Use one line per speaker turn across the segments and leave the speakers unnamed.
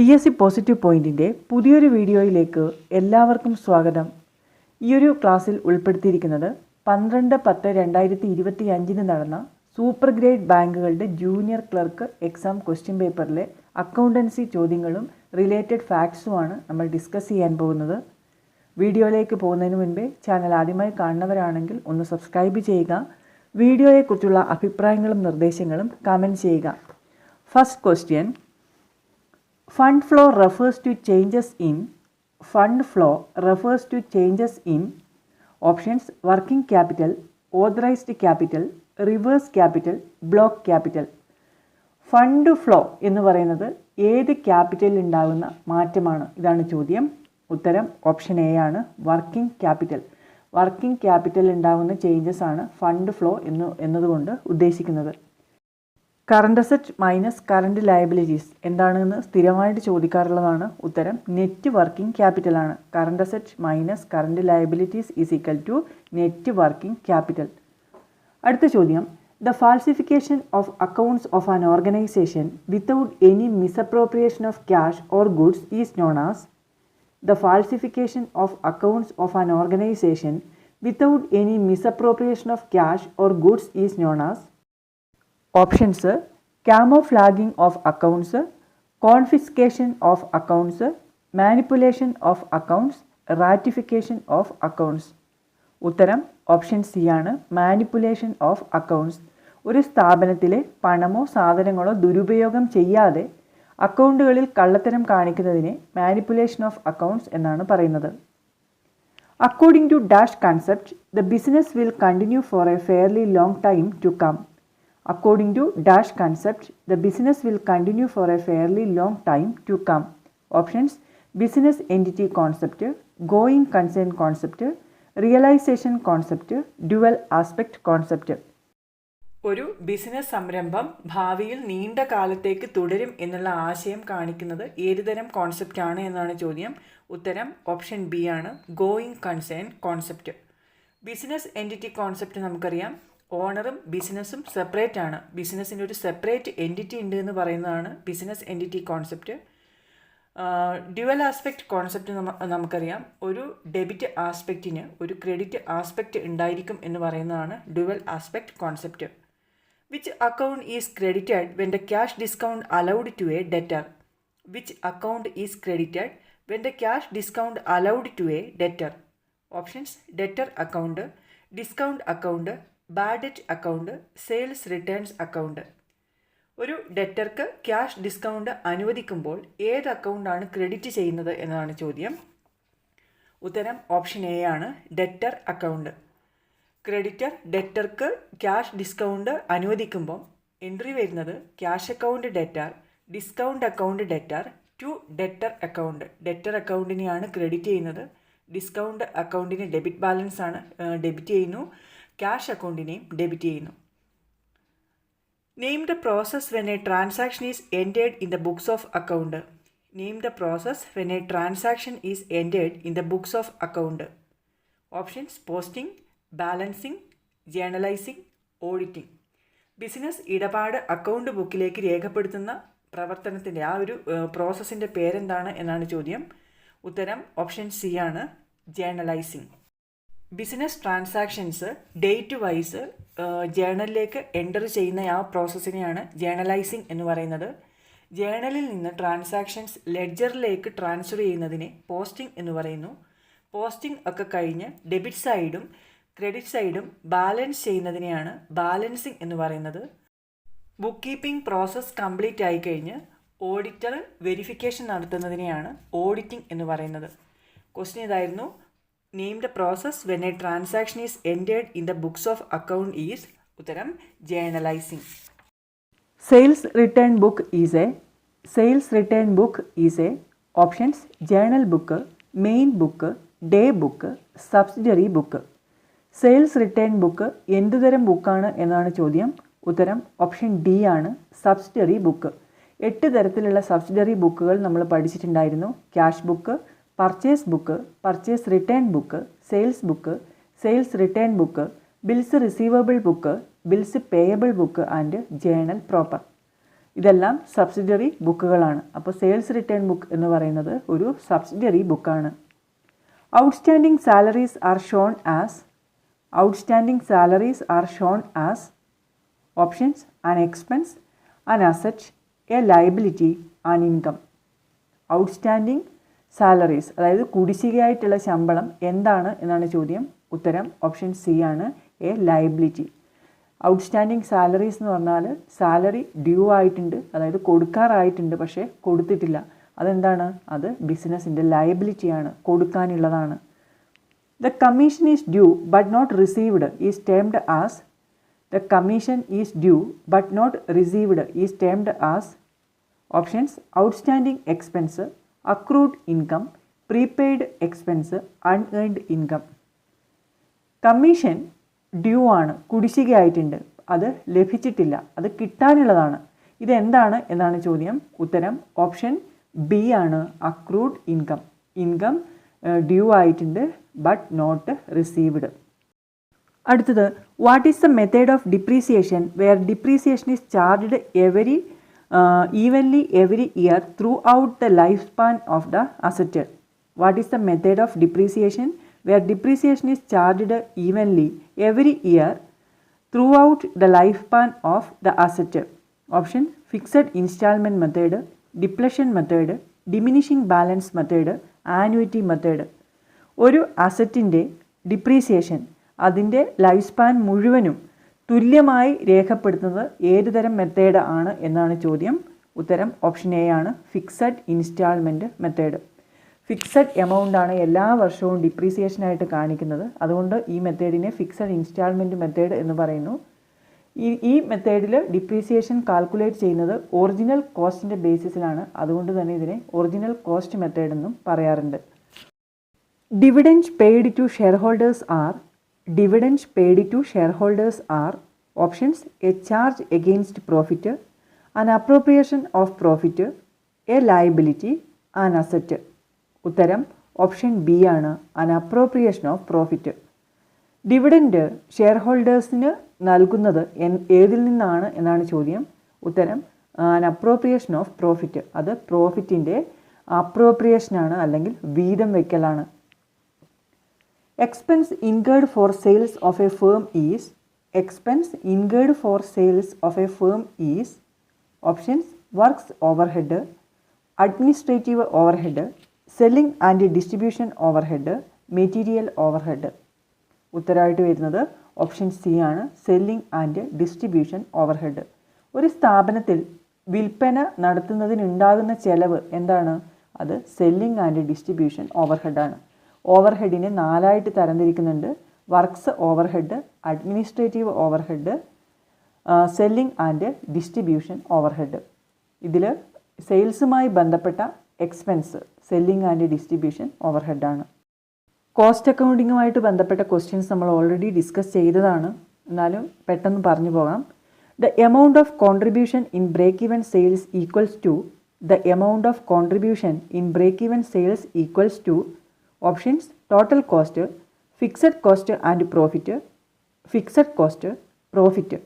P S C positive പോയിന്റിന്റെ പുതിയൊരു വീഡിയോയിലേക്ക് എല്ലാവർക്കും സ്വാഗതം. ഈയൊരു ക്ലാസ്സിൽ ഉൾപ്പെടുത്തിയിരിക്കുന്നത് പന്ത്രണ്ട് പത്ത് രണ്ടായിരത്തി ഇരുപത്തി അഞ്ചിന് നടന്ന സൂപ്പർ ഗ്രേഡ് ബാങ്കുകളുടെ ജൂനിയർ ക്ലർക്ക് എക്സാം ക്വസ്റ്റ്യൻ പേപ്പറിലെ അക്കൗണ്ടൻസി ചോദ്യങ്ങളും റിലേറ്റഡ് ഫാക്ട്സുമാണ് നമ്മൾ ഡിസ്കസ് ചെയ്യാൻ പോകുന്നത്. വീഡിയോയിലേക്ക് പോകുന്നതിന് മുൻപേ ചാനൽ ആദ്യമായി കാണുന്നവരാണെങ്കിൽ ഒന്ന് സബ്സ്ക്രൈബ് ചെയ്യുക. വീഡിയോയെക്കുറിച്ചുള്ള അഭിപ്രായങ്ങളും നിർദ്ദേശങ്ങളും കമന്റ് ചെയ്യുക. First question fund flow refers to changes in fund flow refers to changes in options working capital authorised capital reverse capital block capital fund flow എന്ന് പറയുന്നത് ഏത് ക്യാപിറ്റലിൽ ഉണ്ടാകുന്ന മാറ്റമാണ്? ഇതാണ് ചോദ്യം. ഉത്തരം ഓപ്ഷൻ എ ആണ്. വർക്കിംഗ് ക്യാപിറ്റൽ വർക്കിംഗ് ക്യാപിറ്റലിൽ ഉണ്ടാകുന്ന ചേഞ്ചസ് ആണ് ഫണ്ട് ഫ്ലോ എന്ന് എന്നതുകൊണ്ട് ഉദ്ദേശിക്കുന്നത്. Current asset minus current liabilities എന്താണെന്ന് സ്ഥിരമായിട്ട് ചോദിക്കാറുള്ളതാണ് ഉത്തരം net working ക്യാപിറ്റലാണ് current asset minus current liabilities is equal to net working capital അടുത്ത ചോദ്യം. The falsification of accounts of an organisation without any misappropriation of cash or goods is known as the falsification of accounts of an organisation without any misappropriation of cash or goods is known as options camouflaging of accounts confiscation of accounts manipulation of accounts ratification of accounts ഉത്തരം option C ആണ്. Manipulation of accounts ഒരു സ്ഥാപനത്തിലെ പണമോ സാധനങ്ങളോ ദുരുപയോഗം ചെയ്യാതെ അക്കൗണ്ടുകളിൽ കള്ളത്തരം കാണിക്കുന്നതിനെ മാനിപ്പുലേഷൻ ഓഫ് അക്കൗണ്ട്സ് എന്നാണ് പറയുന്നത്. According to dash concept the business will continue for a fairly long time to come according to dash concept the business will continue for a fairly long time to come options business entity concept going concern concept realisation concept dual aspect concept ഒരു business സംരംഭം ഭാവിയിൽ നീണ്ട കാലത്തേക്ക് തുടരും എന്നുള്ള ആശയം കാണിക്കുന്നത് ഏതുതരം കോൺസെപ്റ്റ് ആണ് എന്നാണ് ചോദ്യം. ഉത്തരം ഓപ്ഷൻ ബി ആണ്. Going concern concept business entity concept നമുക്കറിയാം. ഓണറും ബിസിനസ്സും സെപ്പറേറ്റ് ആണ് ബിസിനസ്സിന്റെ ഒരു സെപ്പറേറ്റ് എന്റിറ്റി ഉണ്ട് എന്ന് പറയുന്നതാണ് business entity concept. Dual aspect concept നമുക്കറിയാം. ഒരു ഡെബിറ്റ് ആസ്പെക്റ്റിന് ഒരു ക്രെഡിറ്റ് ആസ്പെക്റ്റ് ഉണ്ടായിരിക്കും എന്ന് പറയുന്നതാണ് dual aspect concept. Which account is credited when the cash discount allowed to a debtor. Which account is credited when the cash discount allowed to a debtor. Options debtor account discount account bad debt account sales returns account ഒരു ഡെറ്റർക്ക് cash discount അനുവദിക്കുമ്പോൾ ഏത് അക്കൗണ്ടാണ് credit ചെയ്യുന്നത് എന്നതാണ് ചോദ്യം. ഉത്തരം option A ആണ് debtor account creditor ഡെറ്റർക്ക് cash discount അനുവദിക്കുമ്പോൾ എൻട്രി വരുന്നത് cash account debtor discount account debtor to debtor account debtor അക്കൗണ്ടിനെയാണ് credit ചെയ്യുന്നത്. ഡിസ്കൗണ്ട് അക്കൗണ്ടിന് ഡെബിറ്റ് ബാലൻസ് ആണ് ഡെബിറ്റ് ചെയ്യുന്നു. ക്യാഷ് അക്കൗണ്ടിനെയും ഡെബിറ്റ് ചെയ്യുന്നു. Name the process when a transaction is entered in the books of account name the process when a transaction is entered in the books of account options posting balancing journalising auditing business ഇടപാട് account ബുക്കിലേക്ക് രേഖപ്പെടുത്തുന്ന പ്രവർത്തനത്തിന്റെ ആ ഒരു പ്രോസസ്സിന്റെ പേരെന്താണ് എന്നാണ് ചോദ്യം. ഉത്തരം ഓപ്ഷൻ സി ആണ് journalising business transactions date wise ജേണലിലേക്ക് enter ചെയ്യുന്ന ആ പ്രോസസ്സിനെയാണ് ജേണലൈസിംഗ് എന്ന് പറയുന്നത്. ജേണലിൽ നിന്ന് ട്രാൻസാക്ഷൻസ് ലെഡ്ജറിലേക്ക് ട്രാൻസ്ഫർ ചെയ്യുന്നതിനെ പോസ്റ്റിംഗ് എന്ന് പറയുന്നു. പോസ്റ്റിംഗ് ഒക്കെ കഴിഞ്ഞ് ഡെബിറ്റ് സൈഡും ക്രെഡിറ്റ് സൈഡും ബാലൻസ് ചെയ്യുന്നതിനെയാണ് ബാലൻസിംഗ് എന്ന് പറയുന്നത്. ബുക്ക് കീപ്പിംഗ് പ്രോസസ്സ് കംപ്ലീറ്റ് ആയി കഴിഞ്ഞ് ഓഡിറ്റർ വെരിഫിക്കേഷൻ നടത്തുന്നതിനെയാണ് ഓഡിറ്റിംഗ് എന്ന് പറയുന്നത്. ക്വസ്റ്റ്യൻ ഇതായിരുന്നു the process when a transaction is entered in the books of account is ഉത്തരം journalising sales return book is a sales return book is a options journal book main book day book subsidiary book sales return book എന്തുതരം ബുക്കാണ് എന്നാണ് ചോദ്യം. ഉത്തരം option D ആണ് subsidiary book എട്ട് തരത്തിലുള്ള subsidiary ബുക്കുകൾ നമ്മൾ പഠിച്ചിട്ടുണ്ടായിരുന്നു. Cash book purchase book purchase return book sales book sales return book bills receivable book bills payable book and journal proper ഇതെല്ലാം സബ്സിഡറി ബുക്കുകളാണ് അപ്പോൾ സെയിൽസ് റിട്ടേൺ ബുക്ക് എന്ന് പറയുന്നത് ഒരു സബ്സിഡറി ബുക്കാണ് outstanding salaries are shown as outstanding salaries are shown as options an expense an asset a liability an income outstanding salaries അതായത് കുടിശ്ശികയായിട്ടുള്ള ശമ്പളം എന്താണ് എന്നാണ് ചോദ്യം. ഉത്തരം ഓപ്ഷൻ സി ആണ് എ ലയബിലിറ്റി ഔട്ട്സ്റ്റാൻഡിങ് സാലറീസ് എന്ന് പറഞ്ഞാൽ സാലറി ഡ്യൂ ആയിട്ടുണ്ട് അതായത് കൊടുക്കാറായിട്ടുണ്ട് പക്ഷേ കൊടുത്തിട്ടില്ല. അതെന്താണ്? അത് ബിസിനസ്സിന്റെ ലയബിലിറ്റിയാണ് കൊടുക്കാനുള്ളതാണ്. The commission is due but not received is termed as the commission is due but not received is termed as options outstanding expense accrued income prepaid expense unearned income commission due ആണ് കുടിശ്ശികയായിട്ടുണ്ട്. അത് ലഭിച്ചിട്ടില്ല അത് കിട്ടാനുള്ളതാണ്. ഇതെന്താണ് എന്നാണ് ചോദ്യം. ഉത്തരം option B ആണ് അക്രൂഡ് ഇൻകം ഇൻകം ഡ്യൂ ആയിട്ടുണ്ട് ബട്ട് നോട്ട് റിസീവ്ഡ് അടുത്തത് what is the method of depreciation where depreciation is charged every evenly every year throughout the lifespan of the asset. What is the method of depreciation? where depreciation is charged evenly every year throughout the lifespan of the asset. Option fixed installment method, depletion method, diminishing balance method, annuity method. ഒരു അസറ്റിന്റെ depreciation അതിന്റെ life span മുഴുവനും തുല്യമായി രേഖപ്പെടുത്തുന്നത് ഏത് തരം method ആണ് എന്നാണ് ചോദ്യം. ഉത്തരം ഓപ്ഷൻ എ ആണ്. Fixed instalment method fixed amount ആണ് എല്ലാ വർഷവും ഡിപ്രീസിയേഷനായിട്ട് കാണിക്കുന്നത്. അതുകൊണ്ട് ഈ മെത്തേഡിനെ ഫിക്സഡ് ഇൻസ്റ്റാൾമെന്റ് മെത്തേഡ് എന്ന് പറയുന്നു. ഈ ഈ മെത്തേഡിൽ ഡിപ്രീസിയേഷൻ കാൽക്കുലേറ്റ് ചെയ്യുന്നത് ഒറിജിനൽ കോസ്റ്റിന്റെ ബേസിസിലാണ് അതുകൊണ്ട് തന്നെ ഇതിനെ ഒറിജിനൽ കോസ്റ്റ് മെത്തേഡ് എന്നും പറയാറുണ്ട്. Dividends paid to shareholders are dividends paid to shareholders are options a charge against profit an appropriation of profit a liability an asset ഉത്തരം ഓപ്ഷൻ ബി ആണ് an appropriation of profit dividend share ഹോൾഡേഴ്സിന് നൽകുന്നത് ഏതിൽ നിന്നാണ് എന്നാണ് ചോദ്യം. ഉത്തരം an appropriation of profit അത് പ്രോഫിറ്റിന്റെ അപ്രോപ്രിയേഷനാണ് അല്ലെങ്കിൽ വീതം വയ്ക്കലാണ് expense incurred for sales of a firm is expense incurred for sales of a firm is options works overhead administrative overhead selling and distribution overhead material overhead ഉത്തരമായിട്ട് വരുന്നത് option C ആണ് selling and distribution overhead ഒരു സ്ഥാപനത്തിൽ വിൽപ്പന നടത്തുന്നതിനുണ്ടാകുന്ന ചെലവ് എന്താണ്? അത് സെല്ലിംഗ് ആൻഡ് ഡിസ്ട്രിബ്യൂഷൻ ഓവർഹെഡാണ് ഓവർഹെഡിനെ നാലായിട്ട് തരംതിരിക്കുന്നുണ്ട്. Works overhead administrative overhead selling and distribution overhead. ഇതിൽ സെയിൽസുമായി ബന്ധപ്പെട്ട എക്സ്പെൻസ് സെല്ലിംഗ് ആൻഡ് ഡിസ്ട്രിബ്യൂഷൻ ഓവർഹെഡാണ്. കോസ്റ്റ് അക്കൗണ്ടിങ്ങുമായിട്ട് ബന്ധപ്പെട്ട ക്വസ്റ്റ്യൻസ് നമ്മൾ ഓൾറെഡി ഡിസ്കസ് ചെയ്തതാണ്. എന്നാലും പെട്ടെന്ന് പറഞ്ഞു പോകാം. The amount of contribution in break even sales equals to the amount of contribution in break even sales equals to options total cost fixed cost and profit fixed cost profit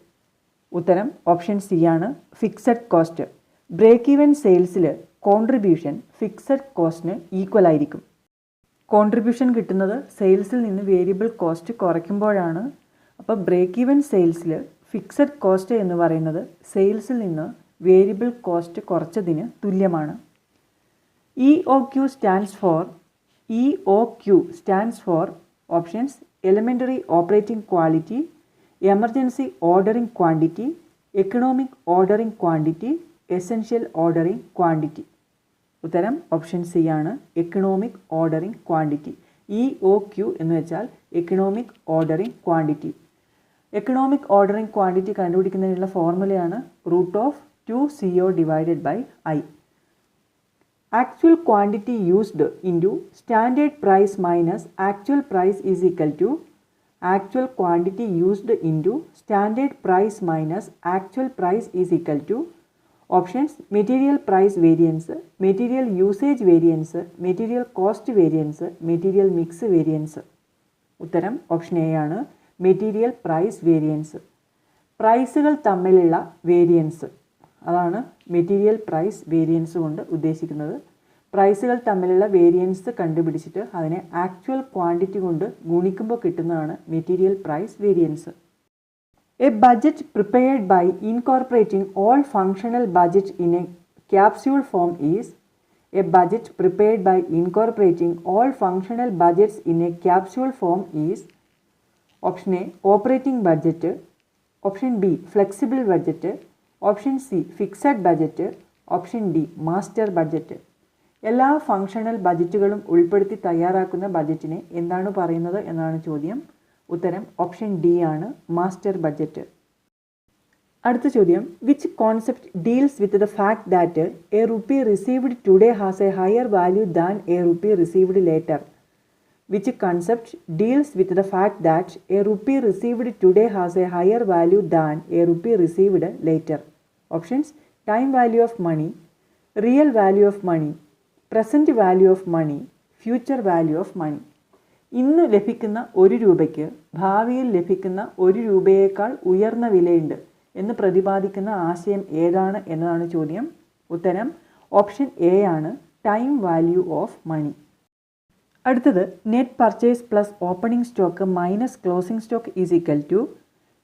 ഉത്തരം option C ആണ്. Fixed cost break even സെയിൽസിൽ contribution fixed കോസ്റ്റിന് equal ആയിരിക്കും. Contribution കിട്ടുന്നത് സെയിൽസിൽ നിന്ന് variable cost കുറയ്ക്കുമ്പോഴാണ്. അപ്പോൾ ബ്രേക്ക് ഈവൻ സെയിൽസിൽ ഫിക്സഡ് കോസ്റ്റ് എന്ന് പറയുന്നത് സെയിൽസിൽ നിന്ന് വേരിയബിൾ കോസ്റ്റ് കുറച്ചതിന് തുല്യമാണ്. E O Q stands for E O Q stands for options elementary operating quality emergency ordering quantity economic ordering quantity essential ordering quantity ഉത്തരം ഓപ്ഷൻ സി ആണ്. Economic ordering quantity E O Q എന്ന് വെച്ചാൽ economic ordering quantity economic ordering quantity കണ്ടുപിടിക്കുന്നതിനുള്ള ഫോർമുലയാണ് root of two C O divided by I actual quantity used into standard price minus actual price is equal to actual quantity used into standard price minus actual price is equal to options material price variance material usage variance material cost variance material mix variance ഉത്തരം option A ആണ്. Material price variance പ്രൈസുകൾ തമ്മിലുള്ള variance അതാണ് material price variance കൊണ്ട് ഉദ്ദേശിക്കുന്നത്. പ്രൈസുകൾ തമ്മിലുള്ള variance കണ്ടുപിടിച്ചിട്ട് അതിനെ ആക്ച്വൽ ക്വാണ്ടിറ്റി കൊണ്ട് ഗുണിക്കുമ്പോൾ കിട്ടുന്നതാണ് material price variance a budget prepared by incorporating all functional budget in a capsule form is a budget prepared by incorporating all functional budgets in a capsule form is option A operating budget option B flexible budget option C fixed budget. Option D master budget എല്ലാ functional ബജറ്റുകളും ഉൾപ്പെടുത്തി തയ്യാറാക്കുന്ന ബജറ്റിനെ എന്താണ് പറയുന്നത് എന്നാണ് ചോദ്യം. ഉത്തരം ഓപ്ഷൻ ഡി ആണ് മാസ്റ്റർ ബജറ്റ്. അടുത്ത ചോദ്യം which concept deals with the fact that a rupee received today has a higher value than a rupee received later which concept deals with the fact that a rupee received today has a higher value than a rupee received later options time value of money real value of money present value of money future value of money ഇന്ന് ലഭിക്കുന്ന ഒരു രൂപയ്ക്ക് ഭാവിയിൽ ലഭിക്കുന്ന ഒരു രൂപയേക്കാൾ ഉയർന്ന വിലയുണ്ട് എന്ന് പ്രതിപാദിക്കുന്ന ആശയം ഏതാണ് എന്നതാണ് ചോദ്യം. ഉത്തരം ഓപ്ഷൻ എ ആണ് ടൈം വാല്യൂ ഓഫ് മണി അടുത്തത് net purchase plus opening stock minus closing stock is equal to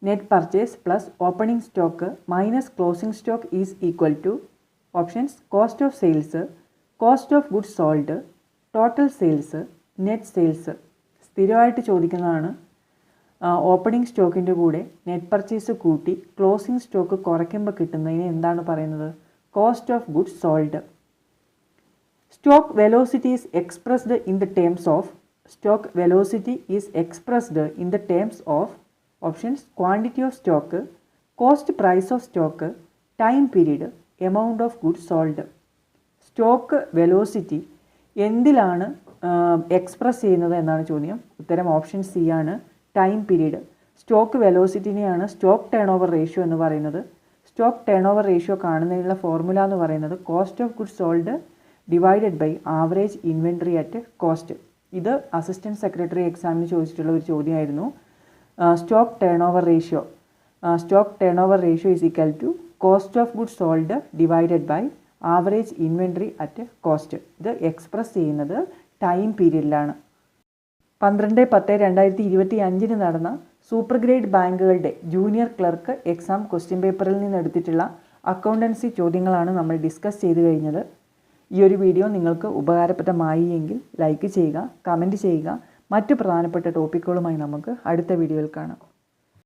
net purchase plus opening stock minus closing stock is equal to options cost of sales cost of goods sold total sales net sales സ്ഥിരമായിട്ട് ചോദിക്കുന്നതാണ് opening സ്റ്റോക്കിന്റെ കൂടെ net purchase കൂട്ടി closing stock കുറയ്ക്കുമ്പോൾ കിട്ടുന്നതിന് എന്താണ് പറയുന്നത്? Cost of goods sold stock velocity is expressed in the terms of stock velocity is expressed in the terms of options quantity of stock cost price of stock time period amount of good sold stock velocity എന്തിലാണ് express ചെയ്യുന്നത് എന്നാണ് ചോദ്യം. ഉത്തരം option C ആണ്. Time period stock വെലോസിറ്റിനെയാണ് stock turn over ratio എന്ന് പറയുന്നത്. Stock turn over ratio കാണുന്നതിനുള്ള formula എന്ന് പറയുന്നത് cost of good sold divided by average inventory at cost ഇത് അസിസ്റ്റന്റ് സെക്രട്ടറി എക്സാമിന് ചോദിച്ചിട്ടുള്ള ഒരു ചോദ്യമായിരുന്നു. Stock turnover ratio stock turnover ratio is equal to cost of goods sold divided by average inventory at cost ഇത് express ചെയ്യുന്നത് time പീരീഡിലാണ് പന്ത്രണ്ട് പത്ത് രണ്ടായിരത്തി ഇരുപത്തി അഞ്ചിന് നടന്ന സൂപ്പർ ഗ്രേഡ് ബാങ്കുകളുടെ ജൂനിയർ ക്ലർക്ക് എക്സാം ക്വസ്റ്റ്യൻ പേപ്പറിൽ നിന്ന് എടുത്തിട്ടുള്ള അക്കൗണ്ടൻസി ചോദ്യങ്ങളാണ് നമ്മൾ ഡിസ്കസ് ചെയ്ത് കഴിഞ്ഞത്. ഈ ഒരു വീഡിയോ നിങ്ങൾക്ക് ഉപകാരപ്രദമായി എങ്കിൽ ലൈക്ക് ചെയ്യുക കമന്റ് ചെയ്യുക മറ്റു പ്രധാനപ്പെട്ട ടോപ്പിക്കുകളുമായി നമുക്ക് അടുത്ത വീഡിയോയിൽ കാണാം.